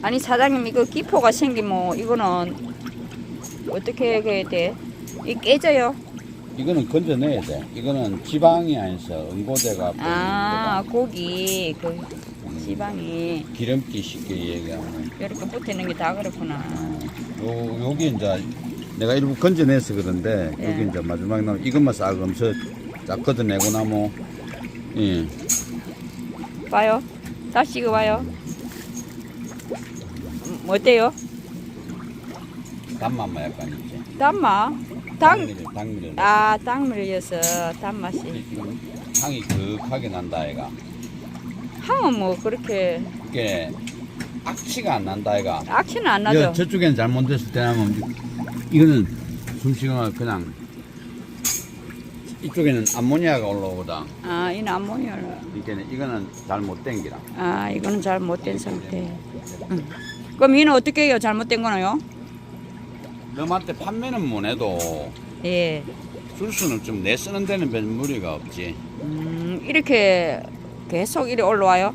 아니 사장님 이거 기포가 생기면 이거는 어떻게 해야 돼? 이 깨져요? 이거는 건져내야 돼. 이거는 지방이 아니서 응고대가 아 고기 그 지방이 기름기 쉽게 얘기하면 이렇게 붙어있는 게 다 그렇구나. 요 여기 이제 내가 일부 건져내서 그런데 예. 여기 이제 마지막에 나면 이것만 싹 엄서 쫙 걷어내고 나면 예 봐요. 다시 이거 봐요. 음, 어때요? 단맛만 약간 있지. 단맛? 당, 당밀을 당밀을 아, 딱 물려서 단맛이. 지금 향이 그윽하게 난다 애가. 향은 뭐 그렇게 이게 악취가 안 난다 애가. 악취는 안 여, 나죠. 저쪽엔 잘못 됐을 때는 이거는 숨쉬거나 그냥 이쪽에는 암모니아가 올라오거든. 아, 이는 암모니아를. 그러니까 이거는 잘못된 기라. 아, 이거는 잘 못된 상태. 응. 그럼 이는 어떻게 해요? 잘못된 거는요? 너한테 판매는 못 해도 예. 술수는 좀 내 쓰는 데는 별 무리가 없지. 음, 이렇게 계속 이리 올라와요?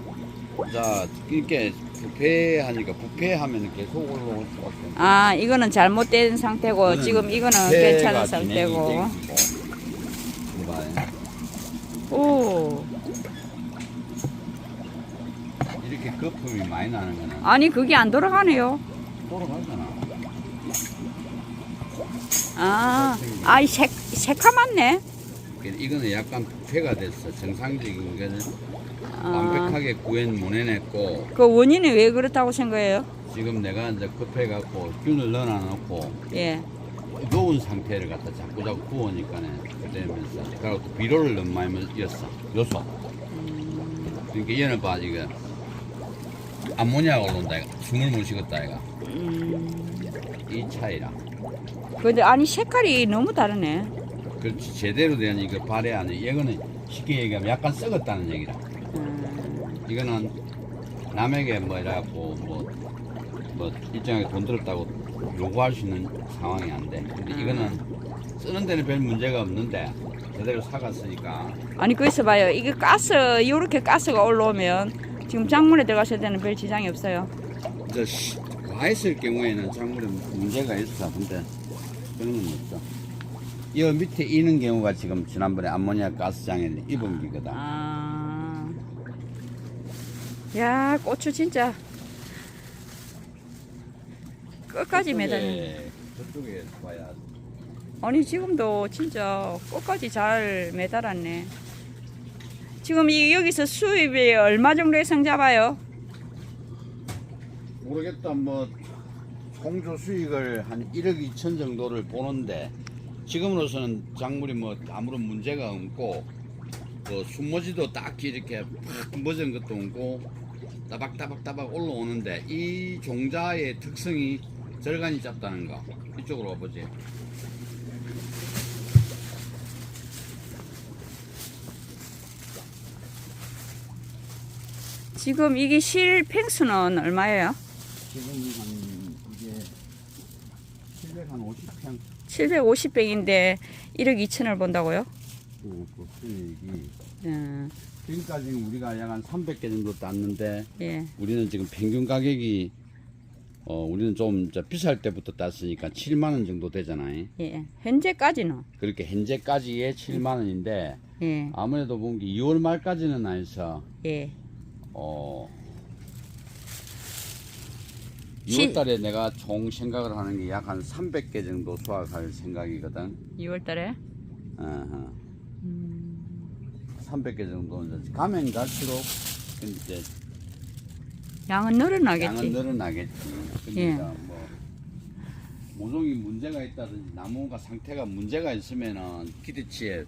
자, 이렇게 부패하니까 부패하면 계속 올라올 수밖에 없어. 아, 이거는 잘못된 상태고, 이거는 지금 이거는 괜찮은 상태고. 오. 이렇게 거품이 많이 나는 거는 아니, 그게 안 돌아가네요. 돌아가잖아. 아, 아이, 색, 새카맣네. 이거는 약간 부패가 됐어. 정상적인 거는 아, 완벽하게 구현 못 해냈고 그 원인이 왜 그렇다고 생각해요? 지금 내가 이제 급해갖고 균을 넣어놓고 예. 녹은 상태를 갖다 자꾸 자꾸 구우니까는 그러면서 그리고 또 비료를 너무 많이 넣었어 요소 그러니까 얘는 봐 이거 암모니아가 올라온다 이거. 숨을 못 쉬겠다 이거. 음, 이 차이라. 근데 아니, 색깔이 너무 다르네. 그렇지 제대로 된 이거 발에 안에 이거는 쉽게 얘기하면 약간 썩었다는 얘기라. 음, 이거는 남에게 뭐 이래갖고 뭐, 뭐 일정하게 돈 들었다고 요구할 수 있는 상황이 안 돼. 근데 이거는 쓰는 데는 별 문제가 없는데 제대로 사갔으니까 아니, 거기서 봐요. 이게 가스, 이렇게 가스가 올라오면 지금 작물에 들어갔을 때는 별 지장이 없어요. 저 시- 와 있을 경우에는 작물에 문제가 있어. 근데 그런 건 없어. 이 밑에 이는 경우가 지금 지난번에 암모니아 가스장에 입은 기거든. 아. 야, 고추 진짜 끝까지 매달려. 저쪽에 봐야 아니 지금도 진짜 끝까지 잘 매달았네. 지금 이 여기서 수입이 얼마 정도 예상 잡아요? 모르겠다 뭐 총조 수익을 한 1억 2천 정도를 보는데 지금으로서는 작물이 뭐 아무런 문제가 없고 뭐 순모지도 딱히 이렇게 팍 멎은 것도 없고 따박따박따박 올라오는데 이 종자의 특성이 절간이 짧다는 거 이쪽으로 와보지 지금 이게 실 팽수는 얼마예요? 지금 한 이게 750평 750백인데 1억 2천을 본다고요? 그, 그 수익이 음, 지금까지 우리가 약 한 300개 정도 땄는데 예. 우리는 지금 평균 가격이 어 우리는 좀저 비쌀 때부터 땄으니까 7만 원 정도 되잖아요. 예. 현재까지는 그렇게 현재까지의 7만 원인데 예. 아무래도 본게 2월 말까지는 아니서 예. 어 시- 2월 달에 내가 총 생각을 하는 게 약 한 300개 정도 수확할 생각이거든. 2월 달에 어허. 음, 300개 정도 이제 가면 갈수록 이제 양은 늘어나겠지. 양은 늘어나겠지. 예. 그러니까 뭐 모종이 문제가 있다든지 나무가 상태가 문제가 있으면은 기대치에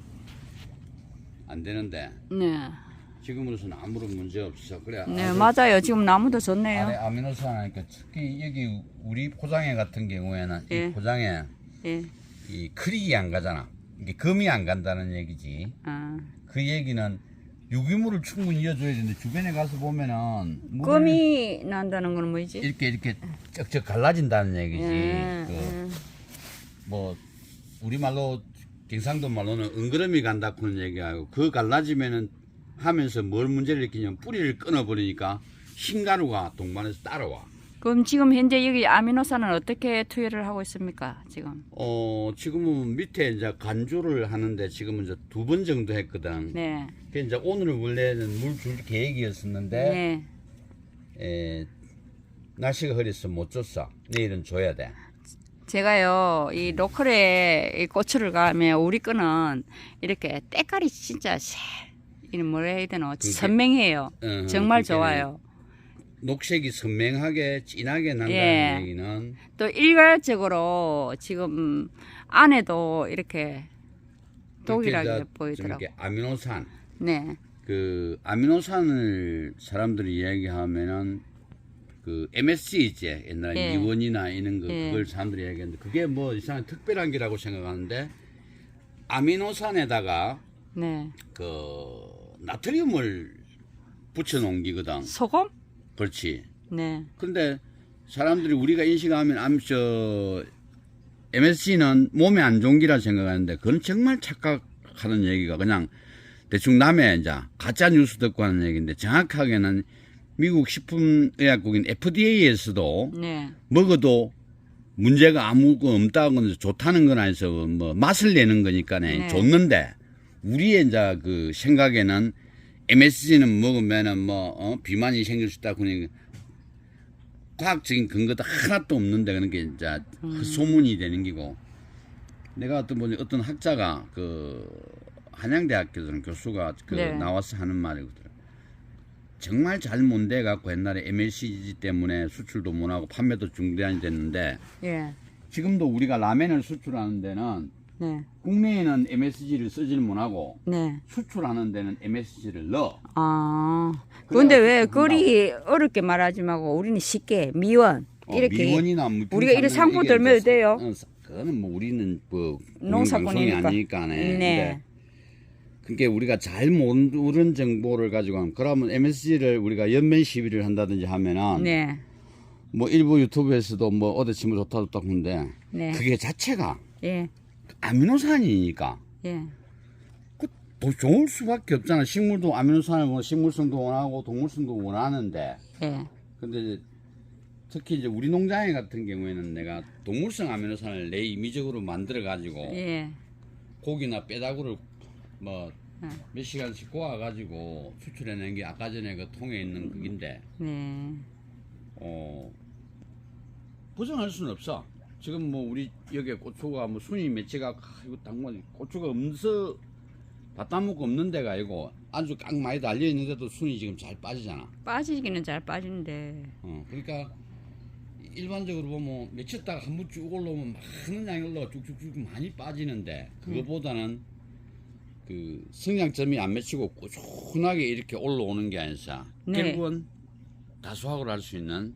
안 되는데 네. 지금으로서는 아무런 문제 없어. 그래. 네, 아주 맞아요. 지금 나무도 좋네요. 아래 아미노산이니까 특히 여기 우리 포장해 같은 경우에는 예. 이 포장에 예. 이 크릭이 안 가잖아. 이게 금이 안 간다는 얘기지. 아. 그 얘기는 유기물을 충분히 이어줘야 되는데 주변에 가서 보면은 물을 껌이 난다는 건 뭐지? 이렇게 이렇게 쩍쩍 갈라진다는 얘기지. 예, 그 예. 뭐 우리 말로 경상도 말로는 은그러미 간다 그런 얘기하고 그 갈라지면은 하면서 뭘 문제를 일으키냐면 뿌리를 끊어버리니까 흰가루가 동반해서 따라와. 그럼 지금 현재 여기 아미노산은 어떻게 투여를 하고 있습니까? 지금. 어 지금은 밑에 이제 간주를 하는데 지금은 이제 두 번 정도 했거든. 네. 그 이제 오늘 원래는 물 줄 계획이었었는데 네. 에, 날씨가 흐려서 못 줬어. 내일은 줘야 돼. 제가요, 이 로컬에 이 고추를 가면 우리 거는 이렇게 때깔이 진짜 새, 이 뭐라 해야 되나, 선명해요. 어, 정말 그러니까는 좋아요. 녹색이 선명하게 진하게 난다는 예. 얘기는 또 일괄적으로 지금 안에도 이렇게 독이라게 이렇게 이제 보이더라고. 저렇게 아미노산 네. 그 아미노산을 사람들이 이야기하면은 그 MSG 있지 옛날에 예. 이원이나 이런 거 예. 그걸 사람들이 이야기하는데 그게 뭐 이상한 특별한 게라고 생각하는데 아미노산에다가 네. 그 나트륨을 붙여 놓은 기거든. 소금? 그렇지. 네. 근데 사람들이 우리가 인식하면 암, 저, MSG는 몸에 안 좋은 기라 생각하는데, 그건 정말 착각하는 얘기가 그냥 대충 남의 이제 가짜 뉴스 듣고 하는 얘기인데, 정확하게는 미국 식품의약국인 FDA에서도 네. 먹어도 문제가 아무 거 없다고 좋다는 건 아니서 뭐 맛을 내는 거니까네 네. 좋는데 우리의 이제 그 생각에는 MSG는 먹으면은 뭐 어, 비만이 생길 수 있다 그러니 과학적인 근거도 하나도 없는데 그런 게 이제 소문이 되는 기고 내가 어떤 분 어떤 학자가 그 한양대학교 교수가 그 네. 나와서 하는 말이거든. 정말 잘 못 돼 갖고 옛날에 MSG 때문에 수출도 못 하고 판매도 중단이 됐는데 예. 지금도 우리가 라멘을 수출하는 데는 네. 국내에는 MSG를 쓰지를 못하고 네. 수출하는 데는 MSG를 넣어. 아. 근데 왜 그리 어렵게 말하지 말고 우리는 쉽게 미원 어, 이렇게 미원이나 무품 우리가 이런 상품 들면 돼요. 어, 그거는 뭐 우리는 뭐 농사꾼이니까. 방송이 아니니까 네. 네. 근데 그게 우리가 잘 모르는 정보를 가지고 하면 그러면 MSG를 우리가 연면 시비를 한다든지 하면은 네. 뭐 일부 유튜브에서도 뭐 어디 치면 좋다 좋다 하는데 네. 그게 자체가 예. 아미노산이니까 예. 더 좋을 수밖에 없잖아. 식물도 아미노산을 뭐 식물성도 원하고 동물성도 원하는데 예. 근데 특히 이제 우리 농장에 같은 경우에는 내가 동물성 아미노산을 내 임의적으로 만들어 가지고 예. 고기나 뼈다구를 뭐몇 네. 시간씩 구워 가지고 수출해낸 게 아까 전에 그 통에 있는 그긴데 네. 어 부정할 수는 없어. 지금 뭐 우리 여기에 고추가 뭐 순이 맺히가 이거 당분 고추가 없어 밭다먹고 없는 데가 아니고 아주 깡 많이 달려 있는데도 순이 지금 잘 빠지잖아. 빠지기는 잘 빠지는데. 어 그러니까 일반적으로 보면 맺혔다가 한 번 쭉 올라오면 많은 양이 올라가 쭉쭉쭉 많이 빠지는데 그거보다는 그 성장점이 안 맺히고 꾸준하게 이렇게 올라오는 게 아니라 네. 결국은 다수확을 할 수 있는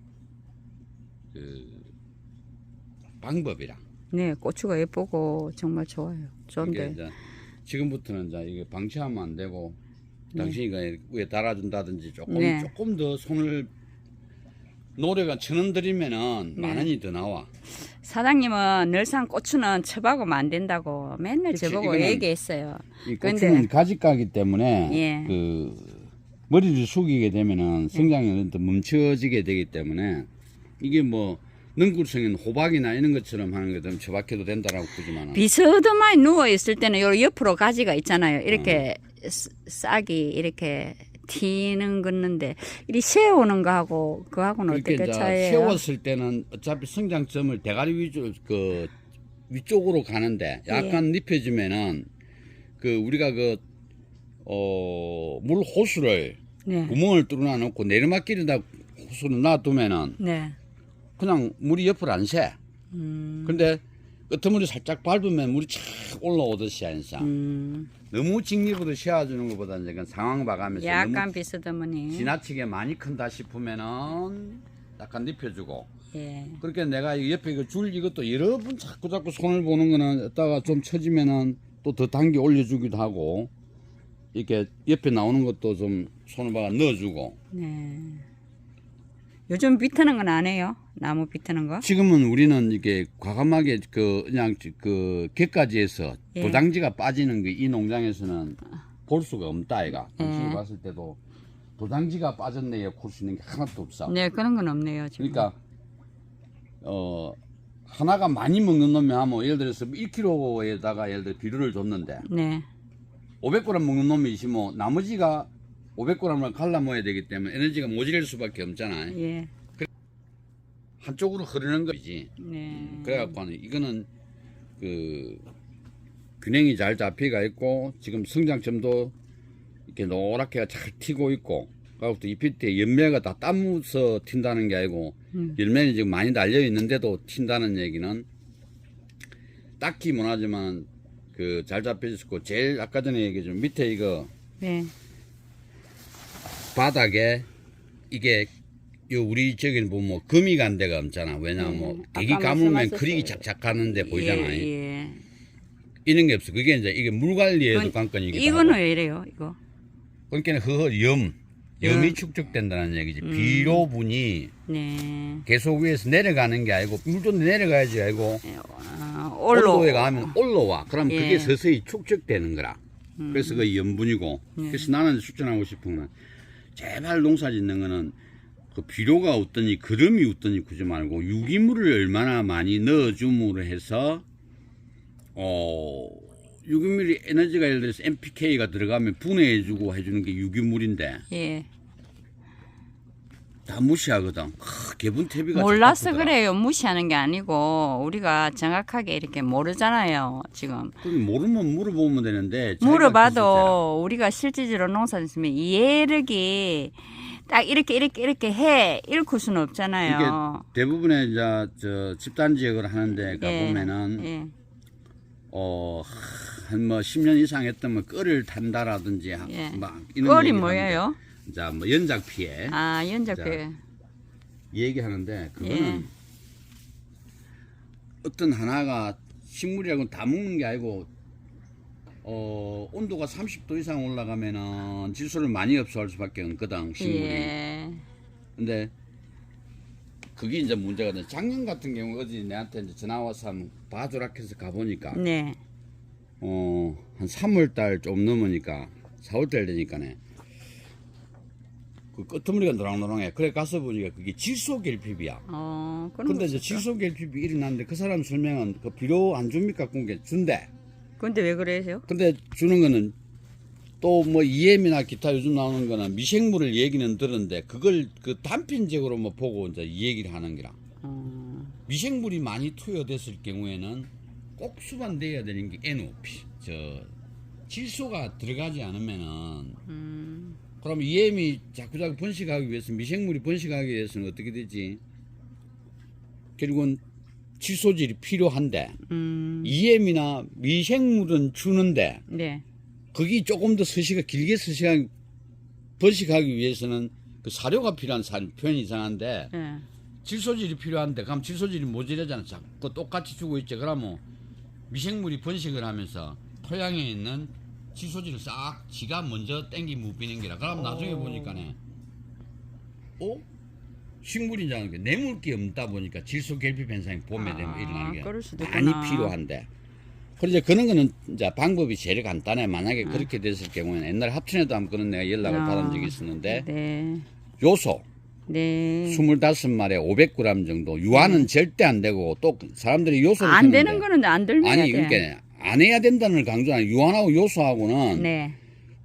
그 방법이라. 네, 고추가 예쁘고 정말 좋아요. 좋은데. 이제 지금부터는 이제 이게 방치하면 안 되고 네. 당신이 그 위에 달아준다든지 조금 네. 조금 더 손을 노래가 천원 들이면은 네. 만 원이 더 나와. 사장님은 늘상 고추는 처박으면 안 된다고 맨날 그치, 저보고 얘기했어요. 이 근데- 고추는 가지가기 때문에 예. 그 머리를 숙이게 되면은 성장이 더 멈춰지게 되기 때문에 이게 뭐 능굴성인 호박이나 이런 것처럼 하는 것들은 처박혀도 된다라고 보지만은 비스듬하게 누워 있을 때는 요 옆으로 가지가 있잖아요. 이렇게 스- 싹이 이렇게 튀는 걷는데 이리 세우는 거하고 그하고는 어떻게 이제 차이예요? 세웠을 때는 어차피 성장점을 대가리 위쪽 그 위쪽으로 가는데 약간 눕혀주면은 그 우리가 그 어 물 호수를 네. 구멍을 뚫어놔 놓고 내리막길에다 호수를 놔두면은 네. 그냥 물이 옆으로 안 새. 음. 근데 끄트물이 살짝 밟으면 물이 착 올라오듯이 하니까 음. 너무 직립으로 씌워주는 것보다 이제 그냥 상황 봐가면서 약간 비스듬하니. 지나치게 많이 큰다 싶으면은 약간 눕혀주고 예. 그렇게 내가 이 옆에 그 줄 이것도 여러 번 자꾸 자꾸 손을 보는 거는 이따가 좀 처지면은 또 더 당겨 올려주기도 하고 이렇게 옆에 나오는 것도 좀 손을 봐가 넣어주고 네. 요즘 비트는 건 안 해요? 나무 비트는 거? 지금은 우리는 이게 과감하게 그 그냥 그 객가지에서 예. 도장지가 빠지는 게 이 농장에서는 볼 수가 없다 아이가 당신이 예. 봤을 때도 도장지가 빠졌네요. 볼수 있는 게 하나도 없어. 네, 그런 건 없네요. 지금. 그러니까 어 하나가 많이 먹는 놈이 하면 예를 들어서 1kg에다가 예를 들어 비료를 줬는데 네, 500g 먹는 놈이 있으면 나머지가 500g을 갈라 먹어야 되기 때문에 에너지가 모자랄 수밖에 없잖아요. 예, 한쪽으로 흐르는 거지. 네. 그래갖고는 이거는 그 균형이 잘 잡혀가 있고 지금 성장점도 이렇게 노랗게 잘 튀고 있고 또 잎이 때 열매가 다 따무서 튄다는 게 아니고 음. 열매는 지금 많이 달려 있는데도 튄다는 얘기는 딱히 못하지만 그 잘 잡혀있고 제일 아까 전에 얘기했지만 밑에 이거 네, 바닥에 이게 요 우리 저기는 보면 뭐 금이 간 데가 없잖아. 왜냐면 뭐 네. 대기 아까 감으면 말씀하셨어요. 크릭이 착착 가는데 보이잖아요. 예, 예. 이런 게 없어. 그게 이제 이게 물 관리에도 그건- 관건이기도 이거는 하고. 왜 이래요? 이거. 그러니까 허허 염 염이 염. 축적된다는 얘기지. 음. 비료분이 네. 계속 위에서 내려가는 게 아니고 물도 내려가야지 아니고 아, 올로. 온도에 가면 올라와. 그럼 예. 그게 서서히 축적되는 거라. 그래서 그 염분이고. 예. 그래서 나는 추천하고 싶은 건 제발 농사 짓는 거는 그 비료가 없더니 그름이 없더니 그지 말고 유기물을 얼마나 많이 넣어줌으로 해서 어 유기물이 에너지가 예를 들어서 NPK가 들어가면 분해해주고 해주는 게 유기물인데 예. 다 무시하거든. 크, 개분 퇴비가 몰라서. 그래요. 무시하는 게 아니고 우리가 정확하게 이렇게 모르잖아요. 지금 그럼 모르면 물어보면 되는데 물어봐도 우리가 실질적으로 농사짓으면 예력이 딱 이렇게 이렇게 이렇게 해 읽을 수는 없잖아요. 대부분의 이제 저 집단 지역을 하는데 가 예, 보면은 예. 어 한 뭐 10년 이상 했던 뭐 끓을 탄다라든지 하- 예. 막 이런 얘기를 뭐예요? 자, 뭐 연작 피해 아 연작회. 자, 얘기하는데 그거는 예. 어떤 하나가 식물이라고 다 먹는 게 아니고 어 온도가 30도 이상 올라가면은 질소를 많이 흡수할 수밖에 없거든 식물이. 예. 근데 그게 이제 문제가 돼. 작년 같은 경우 어디 내한테 이제 전화 와서 한번 봐주라 해서 가보니까 네. 어, 한 3월 달 좀 넘으니까 4월 달 되니까네. 그 끄트머리가 노랑노랑해. 그래 가서 보니까 그게 질소 결핍이야. 어 그런 근데 거 이제? 질소 결핍이 일어났는데 그 사람 설명은 그 비료 안 줍니까? 그게 준대. 근데 왜 그러세요? 근데 주는 거는 또뭐 EM이나 기타 요즘 나오는 거는 미생물을 얘기는 들었는데 그걸 그 단편적으로 뭐 보고 이제 이 얘기를 하는 거라. 어, 미생물이 많이 투여됐을 경우에는 꼭 수반돼야 되는 게 NOP. 저 질소가 들어가지 않으면은 음, 그럼 EM이 자꾸자꾸 번식하기 위해서 미생물이 번식하기 위해서는 어떻게 되지? 결국은 질소질이 필요한데 음, EM이나 미생물은 주는데 네. 거기 조금 더 서식가 길게 서식하 번식하기 위해서는 그 사료가 필요한 사 표현이 이상한데 예. 질소질이 필요한데 그럼 질소질이 모자라잖아. 자꾸 똑같이 주고 있지. 그러면 미생물이 번식을 하면서 토양에 있는 질소질을 싹 지가 먼저 땡기 무비는 게라. 그럼 나중에 보니까네. 어? 식물인지 아는 게 내물게 없다 보니까 질소 결핍 현상이 봄에 되면 아, 일어나는 게 많이. 필요한데. 그래서 그런 거는 이제 방법이 제일 간단해. 만약에 그렇게 됐을 경우에는 옛날에 합천에도 한번 그런 내가 연락을 아, 받은 적이 있었는데 네. 요소 네. 25마리에 500g 정도 유한은 절대 안 되고 또 사람들이 요소를 안 되는 거는 안 들면 아니 돼. 그러니까 안 해야 된다는 강조는 유한하고 요소하고는 네.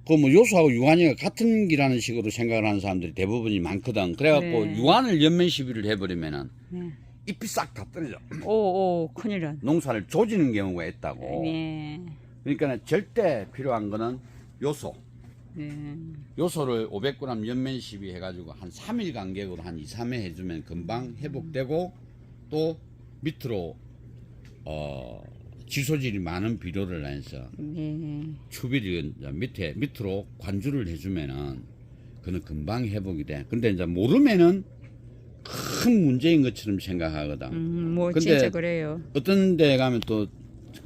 그 뭐 요소하고 유한이가 같은 기라는 식으로 생각을 하는 사람들이 대부분이 많거든 그래갖고 네. 유한을 연면 시비를 해버리면은 네. 잎이 싹 다 떨어져 오, 오, 큰일은. 농사를 조지는 경우가 있다고 네. 그러니까 절대 필요한 거는 요소 네. 요소를 500g 연면 시비 해가지고 한 3일 간격으로 한 2, 3회 해주면 금방 회복되고 또 밑으로 어 질소질이 많은 비료를 해서 네. 추비를 이제 밑에 밑으로 관주를 해주면은 그는 금방 회복이 돼. 근데 이제 모르면은 큰 문제인 것처럼 생각하거든. 음, 뭐 근데 진짜 그래요. 어떤 데 가면 또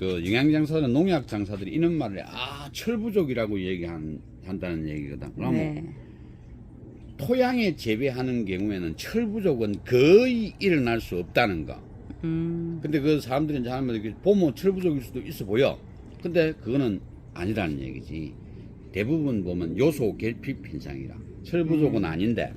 그 영양 장사나 농약 장사들이 이런 말을 해. 아, 철부족이라고 얘기한다는 얘기거든. 그러면 네. 토양에 재배하는 경우에는 철부족은 거의 일어날 수 없다는 거. 음, 근데 그 사람들이 이제 하면 이렇게 보면 철부족일 수도 있어 보여. 근데 그거는 아니라는 얘기지. 대부분 보면 요소 결핍 현상이라. 철 부족은 아닌데.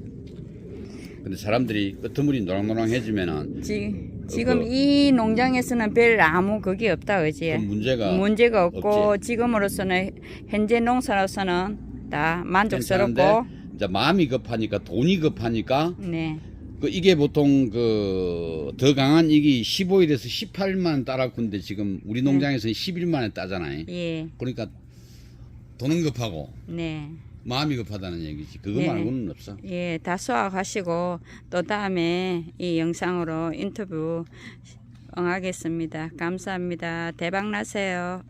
근데 사람들이 끄트물이 노랑노랑해지면은 지, 지금 그- 이 농장에서는 별 아무 그게 없다 그지? 좀 문제가 문제가 없고 없지. 지금으로서는 현재 농사로서는 다 만족스럽고 이제 마음이 급하니까 돈이 급하니까 네. 그 이게 보통 그 더 강한 이기 15일에서 18만 따라군데 지금 우리 농장에서는 11만에 따잖아요. 예. 그러니까 돈은 급하고 네. 마음이 급하다는 얘기지. 그거 네. 말고는 없어. 예, 다 수확하시고 또 다음에 이 영상으로 인터뷰 응하겠습니다. 감사합니다. 대박 나세요.